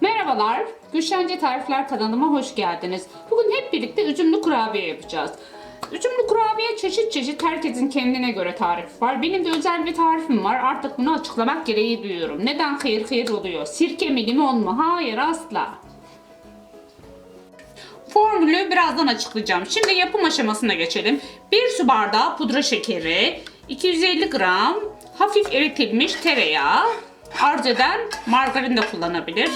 Merhabalar, Gülşence Tarifler kanalıma hoş geldiniz. Bugün hep birlikte üzümlü kurabiye yapacağız. Üzümlü kurabiye çeşit çeşit herkesin kendine göre tarif var. Benim de özel bir tarifim var. Artık bunu açıklamak gereği duyuyorum. Neden hayır hayır oluyor? Sirke mi limon mu? Hayır asla. Formülü birazdan açıklayacağım. Şimdi yapım aşamasına geçelim. 1 su bardağı pudra şekeri, 250 gram hafif eritilmiş tereyağı, arzu eden margarin de kullanabilir.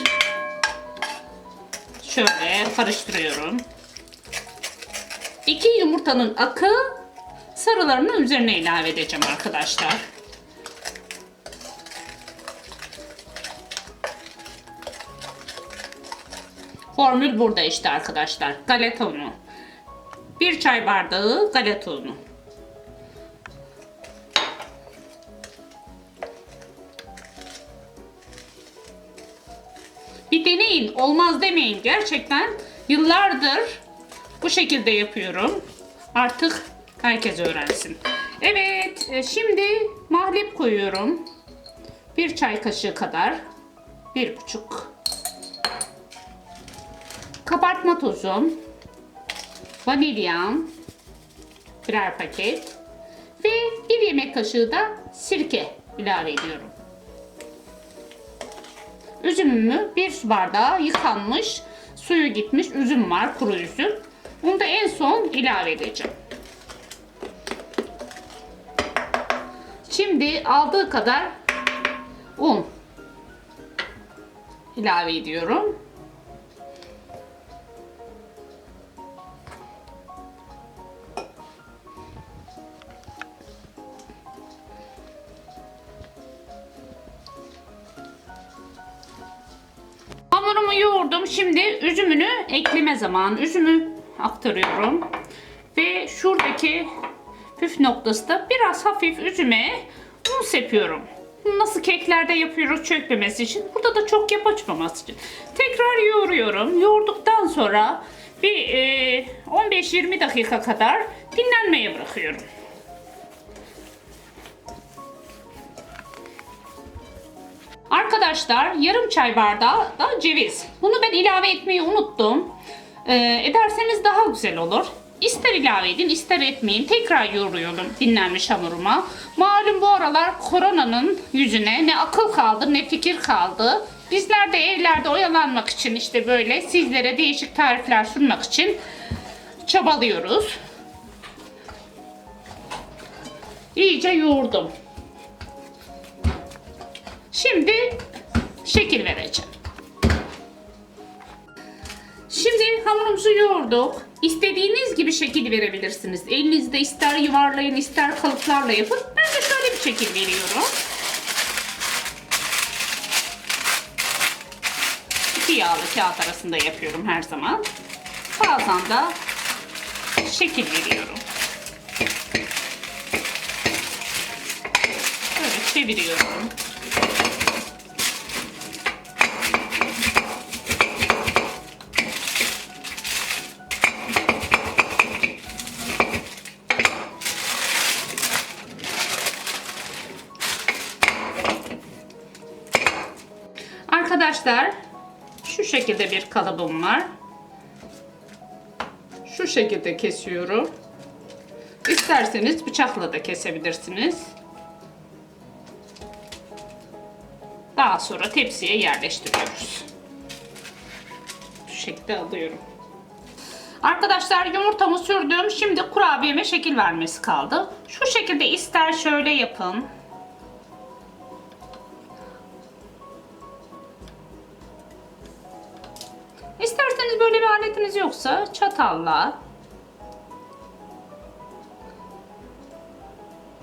Şöyle karıştırıyorum. 2 yumurtanın akı sarılarını üzerine ilave edeceğim arkadaşlar. Formül burada işte arkadaşlar. Galeta unu. 1 çay bardağı galeta unu. Bir deneyin. Olmaz demeyin. Gerçekten yıllardır bu şekilde yapıyorum. Artık herkes öğrensin. Evet. e, Şimdi mahlep koyuyorum. Bir çay kaşığı kadar. Bir buçuk. Kabartma tozum. Vanilyam. Birer paket. Ve bir yemek kaşığı da sirke ilave ediyorum. Üzümümü bir su bardağı yıkanmış, suyu gitmiş üzüm var, kuru üzüm. Bunu da en son ilave edeceğim. Şimdi aldığı kadar un ilave ediyorum. Yoğurdum. Şimdi üzümünü ekleme zamanı. Üzümü aktarıyorum. Ve şuradaki püf noktası da biraz hafif üzüme un sepiyorum. Nasıl keklerde yapıyoruz çökmemesi için. Burada da çok yap açmaması için. Tekrar yoğuruyorum. Yoğurduktan sonra bir e, 15-20 dakika kadar dinlenmeye bırakıyorum. Arkadaşlar yarım çay bardağı da ceviz. Bunu ben ilave etmeyi unuttum. Ee, ederseniz daha güzel olur. İster ilave edin ister etmeyin. Tekrar yoğuruyorum dinlenmiş hamuruma. Malum bu aralar koronanın yüzüne ne akıl kaldı ne fikir kaldı. Bizler de evlerde oyalanmak için işte böyle sizlere değişik tarifler sunmak için çabalıyoruz. İyice yoğurdum. Şimdi şekil vereceğim. Şimdi hamurumuzu yoğurduk. İstediğiniz gibi şekil verebilirsiniz. Elinizde ister yuvarlayın ister kalıplarla yapın. Ben de şöyle bir şekil veriyorum. İki yağlı kağıt arasında yapıyorum her zaman. Bazen de şekil veriyorum. Böyle çeviriyorum. Arkadaşlar şu şekilde bir kalıbım var. Şu şekilde kesiyorum. İsterseniz bıçakla da kesebilirsiniz. Daha sonra tepsiye yerleştiriyoruz. Şu şekilde alıyorum. Arkadaşlar yumurtamı sürdüm. Şimdi kurabiyeme şekil vermesi kaldı. Şu şekilde ister şöyle yapın. İsterseniz böyle bir aletiniz yoksa çatalla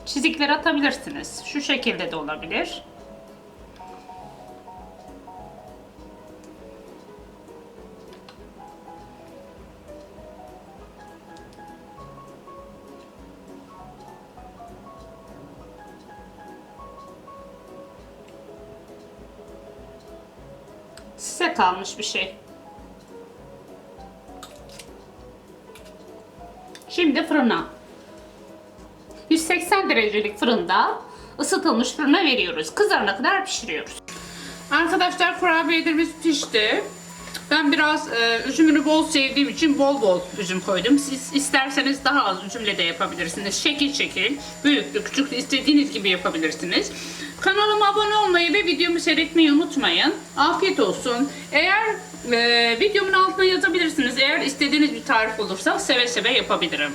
çizikler atabilirsiniz. Şu şekilde de olabilir. Size kalmış bir şey. Şimdi fırına. 180 derecelik fırında ısıtılmış fırına veriyoruz. Kızarana kadar pişiriyoruz. Arkadaşlar kurabiyelerimiz pişti. Ben biraz e, üzümünü bol sevdiğim için bol bol üzüm koydum. Siz isterseniz daha az üzümle de yapabilirsiniz. Şekil şekil, büyüklü, küçüklü istediğiniz gibi yapabilirsiniz. Kanalıma abone olmayı ve videomu seyretmeyi unutmayın. Afiyet olsun. Eğer e, videomun altına yazabilirsiniz. Eğer istediğiniz bir tarif olursa seve seve yapabilirim.